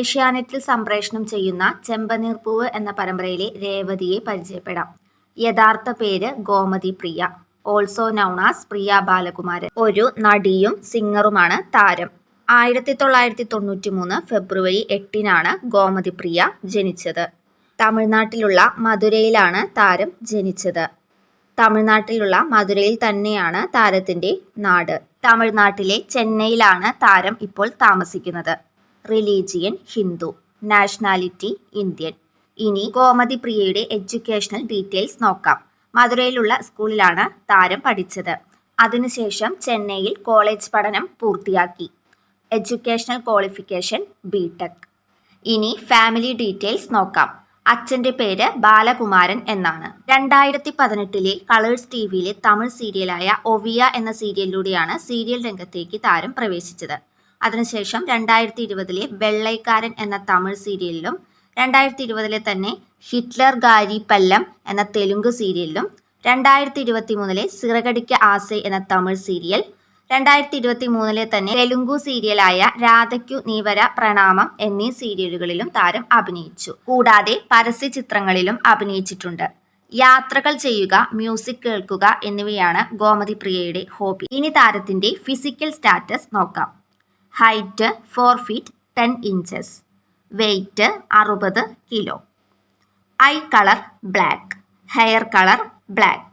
ഏഷ്യാനെറ്റിൽ സംപ്രേഷണം ചെയ്യുന്ന ചെമ്പനീർപ്പൂവ് എന്ന പരമ്പരയിലെ രേവതിയെ പരിചയപ്പെടാം. യഥാർത്ഥ പേര് Gomathi Priya also known as Priya Balakumaran. ഒരു നടിയും സിംഗറുമാണ് താരം. ആയിരത്തി തൊള്ളായിരത്തി തൊണ്ണൂറ്റി മൂന്ന് ഫെബ്രുവരി എട്ടിനാണ് ഗോമതി പ്രിയ ജനിച്ചത്. തമിഴ്നാട്ടിലുള്ള മധുരയിലാണ് താരം ജനിച്ചത്. തമിഴ്നാട്ടിലുള്ള മധുരയിൽ തന്നെയാണ് താരത്തിന്റെ നാട്. തമിഴ്നാട്ടിലെ ചെന്നൈയിലാണ് താരം ഇപ്പോൾ താമസിക്കുന്നത്. Religion Hindu nationality Indian. ഇനി ഗോമതി പ്രിയയുടെ എഡ്യൂക്കേഷണൽ ഡീറ്റെയിൽസ് നോക്കാം. മധുരയിലുള്ള സ്കൂളിലാണ് താരം പഠിച്ചത്. അതിനുശേഷം ചെന്നൈയിൽ കോളേജ് പഠനം പൂർത്തിയാക്കി. എഡ്യൂക്കേഷണൽ ക്വാളിഫിക്കേഷൻ ബി ടെക് ഇനി ഫാമിലി ഡീറ്റെയിൽസ് നോക്കാം. അച്ഛന്റെ പേര് ബാലകുമാരൻ എന്നാണ്. രണ്ടായിരത്തി പതിനെട്ടിലെ കളേഴ്സ് ടി വിയിലെ തമിഴ് സീരിയലായ ഒവിയ എന്ന സീരിയലിലൂടെയാണ് സീരിയൽ രംഗത്തേക്ക് താരം പ്രവേശിച്ചത്. അതിനുശേഷം രണ്ടായിരത്തി ഇരുപതിലെ വെള്ളൈക്കാരൻ എന്ന തമിഴ് സീരിയലിലും രണ്ടായിരത്തി ഇരുപതിലെ തന്നെ ഹിറ്റ്ലർ ഗാരി പല്ലം എന്ന തെലുങ്ക് സീരിയലിലും രണ്ടായിരത്തി ഇരുപത്തി മൂന്നിലെ സിറകടിക്ക ആസെ എന്ന തമിഴ് സീരിയൽ രണ്ടായിരത്തി ഇരുപത്തി മൂന്നിലെ തന്നെ തെലുങ്കു സീരിയലായ രാധയ്ക്കു നീവര പ്രണാമം എന്നീ സീരിയലുകളിലും താരം അഭിനയിച്ചു. കൂടാതെ പരസ്യ ചിത്രങ്ങളിലും അഭിനയിച്ചിട്ടുണ്ട്. യാത്രകൾ ചെയ്യുക മ്യൂസിക് കേൾക്കുക എന്നിവയാണ് ഗോമതി പ്രിയയുടെ ഹോബി. ഇനി താരത്തിന്റെ ഫിസിക്കൽ സ്റ്റാറ്റസ് നോക്കാം. height four feet ten inches weight അറുപത് kilo eye colour black hair colour black